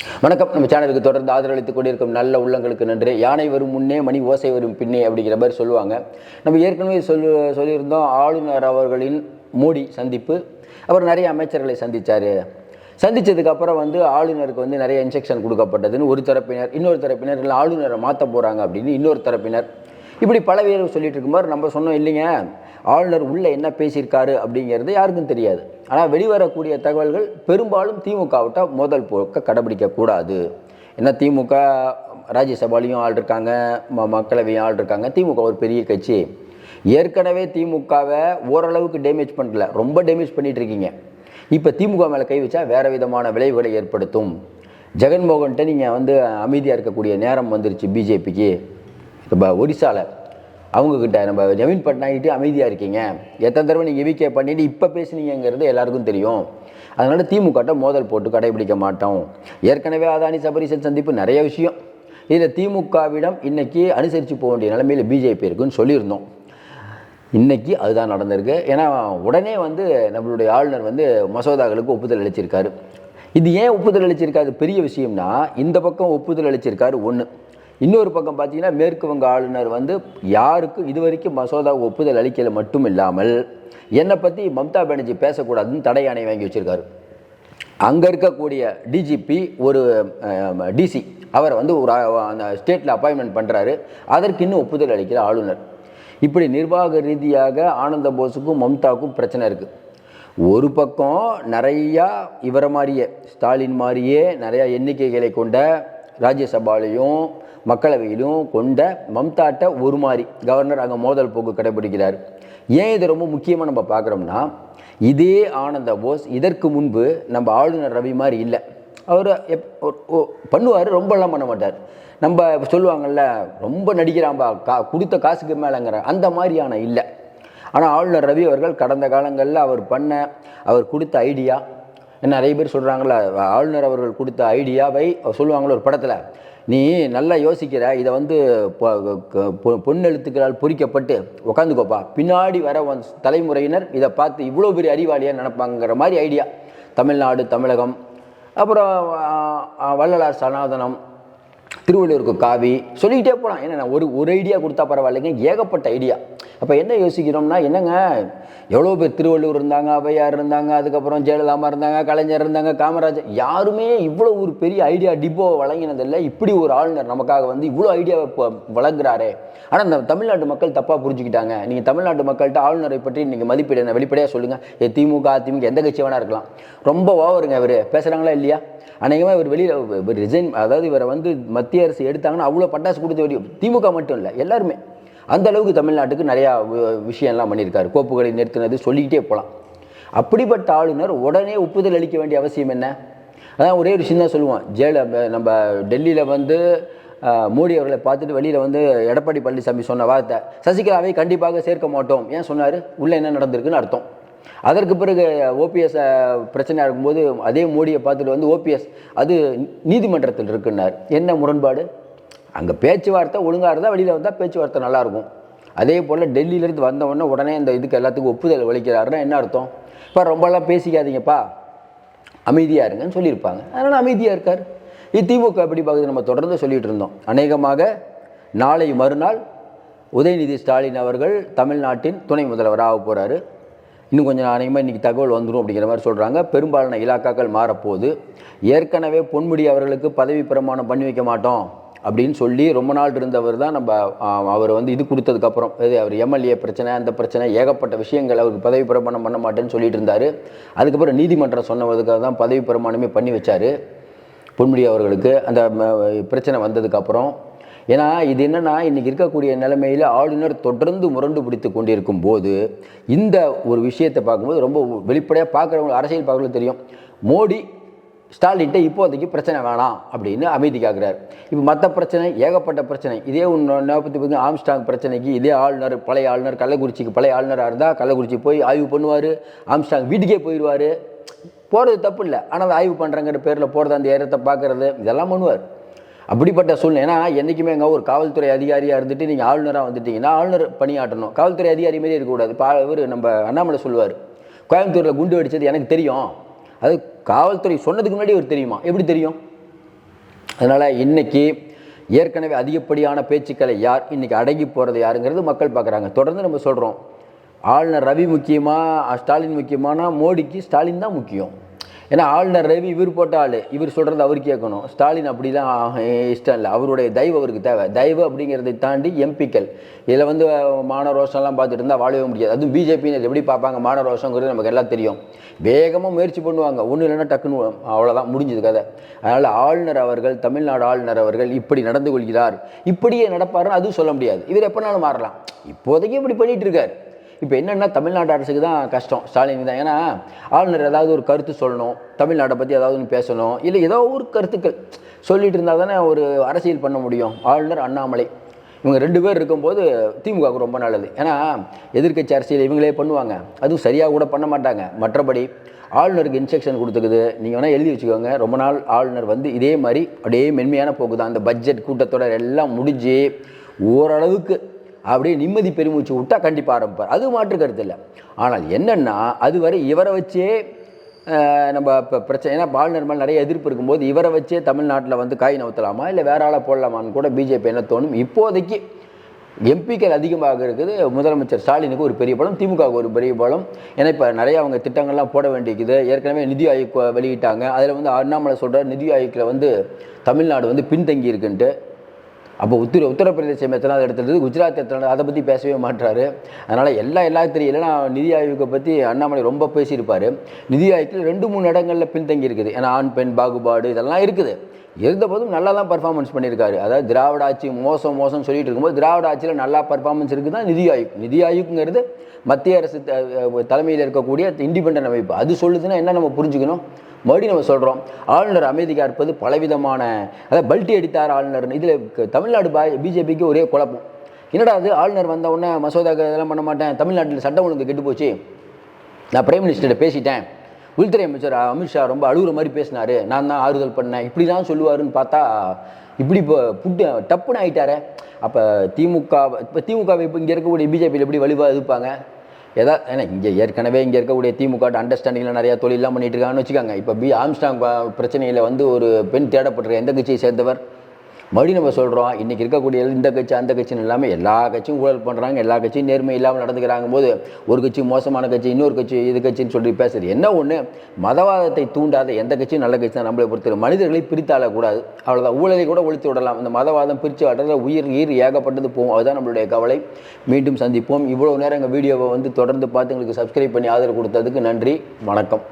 வணக்கம். நம்ம சேனலுக்கு தொடர்ந்து ஆதரவளித்துக் கொண்டிருக்கும் நல்ல உள்ளங்களுக்கு நன்றி. யானை வரும் முன்னே மணி ஓசை வரும் பின்னே அப்படிங்கிற மாதிரி சொல்லுவாங்க. நம்ம ஏற்கனவே சொல் சொல்லியிருந்தோம் ஆளுநர் அவர்களின் மோடி சந்திப்பு. அவர் நிறைய அமைச்சர்களை சந்திச்சார். சந்தித்ததுக்கப்புறம் வந்து ஆளுநருக்கு வந்து நிறைய இன்ஜெக்ஷன் கொடுக்கப்பட்டதுன்னு ஒரு தரப்பினர் இன்னொரு தரப்பினர் இல்லை ஆளுநரை மாற்ற போகிறாங்க அப்படின்னு இன்னொரு தரப்பினர். இப்படி பல பேர் சொல்லிட்டு இருக்கும்போது நம்ம சொன்னோம் இல்லைங்க ஆளுநர் உள்ளே என்ன பேசியிருக்காரு அப்படிங்கிறது யாருக்கும் தெரியாது. ஆனால் வெளிவரக்கூடிய தகவல்கள் பெரும்பாலும் திமுகவிட்ட முதல் போக்க கடைபிடிக்கக்கூடாது. ஏன்னா திமுக ராஜ்யசபாலையும் ஆள் இருக்காங்க ம மக்களவையும் ஆள் இருக்காங்க திமுக ஒரு பெரிய கட்சி. ஏற்கனவே திமுகவை ஓரளவுக்கு டேமேஜ் பண்ணல. ரொம்ப டேமேஜ் பண்ணிட்டு இருக்கீங்க இப்போ திமுக மேலே கை வச்சா வேறு விதமான விளைவுகளை ஏற்படுத்தும். ஜெகன்மோகன்கிட்ட நீங்கள் வந்து அமைதியாக இருக்கக்கூடிய நேரம் வந்துருச்சு பிஜேபிக்கு. இப்போ ஒடிசாவில் அவங்கக்கிட்ட நம்ம நவீன் பட்நாயக்கிட்ட அமைதியாக இருக்கீங்க. எத்தனை தடவை நீங்கள் விகே பண்ணிட்டு இப்போ பேசுனீங்கிறது எல்லாருக்கும் தெரியும். அதனால் திமுகட்ட மோதல் போட்டு கடைபிடிக்க மாட்டோம். ஏற்கனவே அதானி சபரிசன் சந்திப்பு நிறைய விஷயம். இதில் திமுகவிடம் இன்றைக்கி அனுசரித்து போக வேண்டிய நிலைமையில் பிஜேபி இருக்குன்னு சொல்லியிருந்தோம். இன்றைக்கி அதுதான் நடந்திருக்கு. ஏன்னா உடனே வந்து நம்மளுடைய ஆளுநர் வந்து மசோதாக்களுக்கு ஒப்புதல் அளிச்சிருக்காரு. இது ஏன் ஒப்புதல் அளிச்சிருக்காரு? பெரிய விஷயம்னா இந்த பக்கம் ஒப்புதல் அளிச்சிருக்காரு ஒன்று இன்னொரு பக்கம் பார்த்தீங்கன்னா மேற்கு வங்க ஆளுநர் வந்து யாருக்கும் இதுவரைக்கும் மசோதா ஒப்புதல் அளிக்கல மட்டும் இல்லாமல் என்னை பற்றி மம்தா பானர்ஜி பேசக்கூடாதுன்னு தடை ஆணை வாங்கி வச்சிருக்காரு. அங்கே இருக்கக்கூடிய டிஜிபி ஒரு டிசி அவரை வந்து ஒரு அந்த ஸ்டேட்டில் அப்பாயின்மெண்ட் பண்ணுறாரு அதற்கு இன்னும் ஒப்புதல் அளிக்கிற ஆளுநர். இப்படி நிர்வாக ரீதியாக ஆனந்த போஸுக்கும் மம்தாவுக்கும் பிரச்சனை இருக்குது ஒரு பக்கம் நிறையா இவரை மாதிரியே ஸ்டாலின் மாதிரியே நிறையா எண்ணிக்கைகளை கொண்ட ராஜ்யசபாலையும் மக்களவையிலும் கொண்ட மம்தாட்ட ஒரு மாதிரி கவர்னர் அங்கே மோதல் போக்கு கடைபிடிக்கிறார். ஏன் இது ரொம்ப முக்கியமாக நம்ம பார்க்குறோம்னா இதே ஆனந்த போஸ் இதற்கு முன்பு நம்ம ஆளுநர் ரவி மாதிரி இல்லை. அவர் எப் பண்ணுவார் ரொம்பலாம் பண்ண மாட்டார். நம்ம சொல்லுவாங்கல்ல ரொம்ப நடிக்கிறாம்பா கா கொடுத்த காசுக்கு மேலேங்கிற அந்த மாதிரியான இல்லை. ஆனால் ஆளுநர் ரவி அவர்கள் கடந்த காலங்களில் அவர் பண்ண அவர் கொடுத்த ஐடியா நிறைய பேர் சொல்கிறாங்கள ஆளுநர் அவர்கள் கொடுத்த ஐடியாவை சொல்லுவாங்களோ ஒரு படத்தில் நீ நல்லா யோசிக்கிற இதை வந்து பொ- பொன்னெழுத்துக்களால் பொறிக்கப்பட்டு உக்காந்துக்கோப்பா. பின்னாடி வர வந் தலைமுறையினர் இதை பார்த்து இவ்வளோ பெரிய அறிவாளியாக நினைப்பாங்கிற மாதிரி ஐடியா தமிழ்நாடு தமிழகம் அப்புறம் வள்ளலார் சனாதனம் திருவள்ளுவருக்கு காவி. சொல்லிக்கிட்டே போகலாம் ஏன்னா ஒரு ஒரு ஐடியா கொடுத்தா பரவாயில்லைங்க. ஏகப்பட்ட ஐடியா அப்போ என்ன யோசிக்கிறோம்னா என்னங்க? எவ்வளோ பேர் திருவள்ளுவர் இருந்தாங்க அவையார் இருந்தாங்க அதுக்கப்புறம் ஜெயலலிதாமா இருந்தாங்க கலைஞர் இருந்தாங்க காமராஜர். யாருமே இவ்வளோ ஒரு பெரிய ஐடியா டிப்போ வழங்கினதில்லை. இப்படி ஒரு ஆளுநர் நமக்காக வந்து இவ்வளோ ஐடியாவை இப்போ வழங்குறாரே. ஆனால் இந்த தமிழ்நாட்டு மக்கள் தப்பாக புரிஞ்சுக்கிட்டாங்க. நீங்கள் தமிழ்நாட்டு மக்கள்கிட்ட ஆளுநரை பற்றி நீங்கள் மதிப்பீடு என்ன வெளிப்படையாக சொல்லுங்கள் ஏ திமுக அதிமுக எந்த கட்சி வேணா இருக்கலாம். ரொம்ப ஓவருங்க இவர். பேசுகிறாங்களா இல்லையா? அநேகமாக இவர் வெளியில் ரிசைன் அதாவது இவரை வந்து மத்திய அரசு எடுத்தாங்கன்னா அவ்வளோ பட்டாசு கொடுத்த வேண்டிய திமுக மட்டும் இல்லை எல்லாருமே. அந்த அளவுக்கு தமிழ்நாட்டுக்கு நிறையா விஷயம்லாம் பண்ணியிருக்காரு. கோப்புகளை நிறுத்தினது சொல்லிக்கிட்டே போகலாம் அப்படிப்பட்ட ஆளுநர் உடனே ஒப்புதல் அளிக்க வேண்டிய அவசியம் என்ன? அதான் ஒரே ஒரு சின்ன சொல்லுவோம். ஜெயல நம்ம டெல்லியில் வந்து மோடி அவர்களை பார்த்துட்டு வெளியில் வந்து எடப்பாடி பழனிசாமி சொன்ன வார்த்தை சசிகலாவை கண்டிப்பாக சேர்க்க மாட்டோம். ஏன் சொன்னார்? உள்ளே என்ன நடந்திருக்குன்னு அர்த்தம். அதற்கு பிறகு ஓபிஎஸ் பிரச்சனை இருக்கும்போது அதே மோடியை பார்த்துட்டு வந்து ஓபிஎஸ் அது நீதிமன்றத்தில் இருக்குன்னார். என்ன முரண்பாடு? அங்கே பேச்சுவார்த்தை ஒழுங்காக இருந்தால் வெளியில் வந்தால் பேச்சுவார்த்தை நல்லாயிருக்கும். அதே போல் டெல்லியிலேருந்து வந்தவொடனே உடனே இந்த இதுக்கு எல்லாத்துக்கும் ஒப்புதல் வலிக்கிறாருன்னா என்ன அர்த்தம்? இப்போ ரொம்பலாம் பேசிக்காதீங்கப்பா. அமைதியாக இருங்கன்னு சொல்லியிருப்பாங்க. அதனால் அமைதியாக இருக்கார். இது திமுக எப்படி பார்க்குது நம்ம தொடர்ந்து சொல்லிகிட்டு இருந்தோம். அநேகமாக நாளை மறுநாள் உதயநிதி ஸ்டாலின் அவர்கள் தமிழ்நாட்டின் துணை முதல்வராக போகிறாரு இன்னும் கொஞ்சம் அநேகமாக இன்றைக்கி தகவல் வந்துடும் அப்படிங்கிற மாதிரி சொல்கிறாங்க பெரும்பாலான இலாக்காக்கள் மாறப்போகுது. ஏற்கனவே பொன்முடி அவர்களுக்கு பதவி பிரமாணம் பண்ணி வைக்க மாட்டோம் அப்படின்னு சொல்லி ரொம்ப நாள் இருந்தவர் தான் நம்ம அவர் வந்து இது கொடுத்ததுக்கப்புறம் இது அவர் எம்எல்ஏ பிரச்சனை அந்த பிரச்சனை ஏகப்பட்ட விஷயங்கள் அவருக்கு பதவி பிரமாணம் பண்ண மாட்டேன்னு சொல்லிட்டு இருந்தார். அதுக்கப்புறம் நீதிமன்றம் சொன்னதுக்காக தான் பதவி பிரமாணமே பண்ணி வச்சார் பொன்முடி அவர்களுக்கு. அந்த பிரச்சனை வந்ததுக்கப்புறம் ஏன்னா இது என்னன்னா இன்றைக்கி இருக்கக்கூடிய நிலைமையில் ஆளுநர் தொடர்ந்து முரண்டு பிடித்து கொண்டிருக்கும் போது இந்த ஒரு விஷயத்தை பார்க்கும்போது ரொம்ப வெளிப்படையாக பார்க்குறவங்க அரசியல் பார்க்கறது தெரியும். மோடி ஸ்டாலின்ட்ட இப்போதைக்கு பிரச்சனை வேணாம் அப்படின்னு அமைதி கேட்குறாரு இப்போ மற்ற பிரச்சனை ஏகப்பட்ட பிரச்சனை. இதே ஒன்று நாற்பத்தி பத்து ஆம்ஸ்டாங் பிரச்சனைக்கு இதே ஆளுநர் பழைய ஆளுநர் கள்ளக்குறிச்சிக்கு பழைய ஆளுநராக இருந்தால் கள்ளக்குறிச்சி போய் ஆய்வு பண்ணுவார். ஆம்ஸ்டாங் வீட்டுக்கே போயிடுவார். போகிறது தப்பு இல்லை. ஆனால் ஆய்வு பண்ணுறங்கிற பேரில் போகிறது அந்த ஏரத்தை பார்க்குறது இதெல்லாம் பண்ணுவார். அப்படிப்பட்ட சூழ்நிலை. ஏன்னா என்றைக்குமே எங்க ஒரு காவல்துறை அதிகாரியாக இருந்துட்டு நீங்கள் ஆளுநராக வந்துட்டீங்கன்னா ஆளுநர் பணியாற்றணும். காவல்துறை அதிகாரி மாதிரி இருக்கக்கூடாது. பா இவர் நம்ம அண்ணாமலை சொல்லுவார். கோயம்புத்தூரில் குண்டு வெடிச்சது எனக்கு தெரியும். அது காவல்துறை சொன்னதுக்கு முன்னாடி ஒரு தெரியுமா? எப்படி தெரியும்? அதனால் இன்னைக்கு ஏற்கனவே அதிகப்படியான பேச்சுக்களை யார் இன்றைக்கி அடங்கி போகிறது யாருங்கிறது மக்கள் பார்க்குறாங்க. தொடர்ந்து நம்ம சொல்கிறோம் ஆளுநர் ரவி முக்கியமாக ஸ்டாலின் முக்கியமானா மோடிக்கு ஸ்டாலின் தான் முக்கியம். ஏன்னா ஆளுநர் ரவி இவர் போட்ட ஆள். இவர் சொல்கிறது அவர் கேட்கணும். ஸ்டாலின் அப்படிலாம் இஷ்டம் இல்லை. அவருடைய தயவு அவருக்கு தேவை. தயவு அப்படிங்கிறதை தாண்டி எம்பிக்கள். இதில் வந்து மாணவ ரோஷம்லாம் பார்த்துட்டு இருந்தால் வாழவே முடியாது. அதுவும் பிஜேபியினர் எப்படி பார்ப்பாங்க? மாணவ ரோஷங்கிறது நமக்கு எல்லாம் தெரியும். வேகமாக முயற்சி பண்ணுவாங்க. ஒன்றும் இல்லைன்னா டக்குன்னு அவ்வளோதான் முடிஞ்சது கதை. அதனால் ஆளுநர் அவர்கள் தமிழ்நாடு ஆளுநர் அவர்கள் இப்படி நடந்து கொள்கிறார். இப்படியே நடப்பாருன்னு அதுவும் சொல்ல முடியாது. இவர் எப்போனாலும் மாறலாம். இப்போதைக்கு இப்படி பண்ணிகிட்டு இருக்கார். இப்போ என்னென்னா தமிழ்நாடு அரசுக்கு தான் கஷ்டம் ஸ்டாலின் தான். ஏன்னா ஆளுநர் ஏதாவது ஒரு கருத்து சொல்லணும் தமிழ்நாட்டை பற்றி ஏதாவது ஒன்று பேசணும் இல்லை ஏதோ ஒரு கருத்துக்கள் சொல்லிட்டு இருந்தால் தானே ஒரு அரசியல் பண்ண முடியும். ஆளுநர் அண்ணாமலை. இவங்க ரெண்டு பேர் இருக்கும்போது திமுகவுக்கு ரொம்ப நல்லது. ஏன்னா எதிர்க்கட்சி அரசியல் இவங்களே பண்ணுவாங்க. அதுவும் சரியாக கூட பண்ண மாட்டாங்க. மற்றபடி ஆளுநருக்கு இன்ஸ்ட்ரக்ஷன் கொடுத்துக்குது. நீங்கள் வேணால் எழுதி வச்சுக்கோங்க. ரொம்ப நாள் ஆளுநர் வந்து இதே மாதிரி அப்படியே மென்மையான போக்கு தான். அந்த பட்ஜெட் கூட்டத்தொடர் எல்லாம் முடிஞ்சு ஓரளவுக்கு அப்படியே நிம்மதி பெருமூச்சு விட்டா கண்டிப்பாக ஆரம்பிப்பார். அது மாற்று கருத்து இல்லை. ஆனால் என்னென்னா அதுவரை இவரை வச்சே நம்ம இப்போ பிரச்சனை ஏன்னா ஆளுநர் நிறைய எதிர்ப்பு இருக்கும்போது இவரை வச்சே தமிழ்நாட்டில் வந்து காய் நவுத்தலாமா? இல்லை வேற ஆளை போடலாமான்னு கூட பிஜேபி என்ன தோணும்? இப்போதைக்கு எம்பிக்கள் அதிகமாக இருக்குது. முதலமைச்சர் ஸ்டாலினுக்கு ஒரு பெரிய பலம் திமுகவுக்கு ஒரு பெரிய பலம். ஏன்னா இப்போ நிறைய அவங்க திட்டங்கள்லாம் போட வேண்டியிருக்குது. ஏற்கனவே நிதி ஆயோக் வெளியிட்டாங்க. அதில் வந்து அண்ணாமலை சொல்கிறார் நிதி ஆயோக்கில் வந்து தமிழ்நாடு வந்து பின்தங்கி இருக்குன்ட்டு அப்போ உத்திர உத்தரப்பிரதேசம் எத்தனாவது எடுத்தது குஜராத் எத்தனாவது அதை பற்றி பேசவே மாட்டாரு. அதனால் எல்லா எல்லாரும் இல்லைன்னா நிதி ஆய்வுக்கு பற்றி அண்ணாமலை ரொம்ப பேசியிருப்பார். நிதி ஆயோக்கில் ரெண்டு மூணு இடங்களில் பின்தங்கி இருக்குது. ஏன்னா ஆண் பெண் பாகுபாடு இதெல்லாம் இருக்குது. இருந்தபோதும் நல்லா தான் பர்ஃபார்மன்ஸ் பண்ணியிருக்காரு. அதாவது திராவிட ஆட்சி மோசம் மோசம் சொல்லிட்டு இருக்கும்போது திராவிட ஆட்சியில் நல்லா பர்ஃபார்மன்ஸ் இருக்குது தான் நிதி ஆயுக். நிதி ஆயுக்குங்கிறது மத்திய அரசு த- தலைமையில் இருக்கக்கூடிய இண்டிபெண்ட் அமைப்பு. அது சொல்லுதுன்னா என்ன நம்ம புரிஞ்சுக்கணும்? மறுபடியும் நம்ம சொல்கிறோம் ஆளுநர் அமைதிக்காக இருப்பது பலவிதமான அதாவது பல்ட்டி அடித்தார் ஆளுநர் இதில் தமிழ்நாடு பா பிஜேபிக்கு ஒரே குழப்பம். என்னடா அது ஆளுநர் வந்த உடனே மசோதாக்கு இதெல்லாம் பண்ண மாட்டேன் தமிழ்நாட்டில் சட்டம் ஒழுங்கு கெட்டு போச்சு. நான் பிரைம் மினிஸ்டர்கிட்ட பேசிட்டேன். உள்துறை அமைச்சர் அமித்ஷா ரொம்ப அழுகுற மாதிரி பேசினார். நான் தான் ஆறுதல் பண்ணேன். இப்படிலாம் சொல்லுவாருன்னு பார்த்தா இப்படி இப்போ புட்டு டப்புன்னு ஆகிட்டாரே அப்போ திமுக இப்போ திமுக இப்போ இங்கே இருக்கக்கூடிய பிஜேபியில் எப்படி வலுவாக இருப்பாங்க ஏதா ஏன்னா இங்கே ஏற்கனவே இங்கே இருக்கக்கூடிய திமுக அண்டர்ஸ்டாண்டிங்கில் நிறையா தொழிலெலாம் பண்ணிட்டு இருக்காங்கன்னு வச்சுக்காங்க. இப்போ பி ஆம்ஸ்டாங் பிரச்சனையில் வந்து ஒரு பெண் தேடப்பட்டிருக்க. எந்த கட்சியை சேர்ந்தவர்? மறுபடியும் நம்ம சொல்கிறோம் இன்றைக்கி இருக்கக்கூடிய இந்த கட்சி அந்த கட்சின்னு இல்லாமல் எல்லா கட்சியும் ஊழல் பண்ணுறாங்க எல்லா கட்சியும் நேர்மை இல்லாமல் நடந்துக்கிறாங்க போது ஒரு கட்சி மோசமான கட்சி இன்னொரு கட்சி இது கட்சின்னு சொல்லி பேசுறது. என்ன ஒன்று மதவாதத்தை தூண்டாத எந்த கட்சியும் நல்ல கட்சி தான் நம்மளை பொறுத்தவரை மனிதர்களை பிரித்தாளக்கூடாது அவ்வளோதான் ஊழலை கூட ஒழித்து விடலாம். இந்த மதவாதம் பிரித்து ஆடுறதுல உயிர் ஈர் ஏகப்பட்டது போகும். அதுதான் நம்மளுடைய கவலை. மீண்டும் சந்திப்போம். இவ்வளோ நேரம் எங்கள் வீடியோவை வந்து தொடர்ந்து பார்த்து எங்களுக்கு சப்ஸ்கிரைப் பண்ணி ஆதரவு கொடுத்ததுக்கு நன்றி. வணக்கம்.